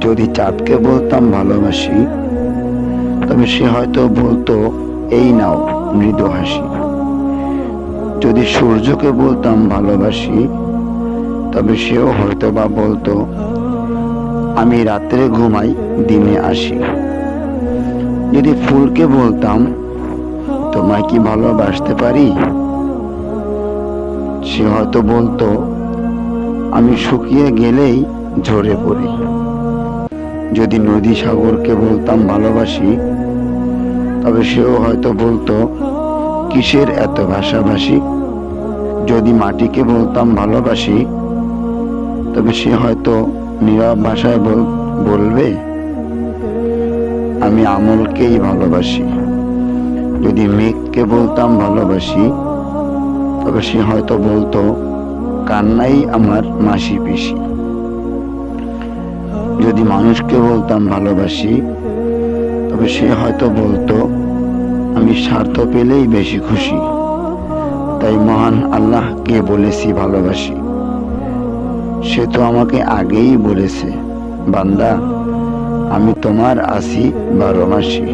যদি চাঁদকে বলতাম ভালোবাসি, তবে সে হয়তো বলতো, এই নাও মৃদু হাসি। যদি সূর্যকে বলতাম ভালোবাসি, তবে সেও হয়তো বা বলতো, আমি রাত্রে ঘুমাই, দিনে আসি। যদি ফুলকে বলতাম, তোমায় কি ভালোবাসতে পারি? সে হয়তো বলতো, আমি শুকিয়ে গেলেই ঝরে পড়ি। যদি নদী সাগরকে বলতাম ভালোবাসি, তবে সেও হয়তো বলতো, কিসের এত ভাষাভাষী? যদি মাটিকে বলতাম ভালোবাসি, তবে সে হয়তো নীরব ভাষায় বল- বলবে, আমি আমলকেই ভালোবাসি। যদি মেঘকে বলতাম ভালোবাসি, তবে সে হয়তো বলতো, কান্নাই আমার মাসি পিসি যদি মানুষকে বলতাম ভালোবাসি, তবে সে হয়তো বলতো, আমি স্বার্থ পেলেই বেশি খুশি। তাই মহান আল্লাহকে বলেছি ভালোবাসি। সে তো আমাকে আগেই বলেছে, বান্দা, আমি তোমার আসি বারো মাসি।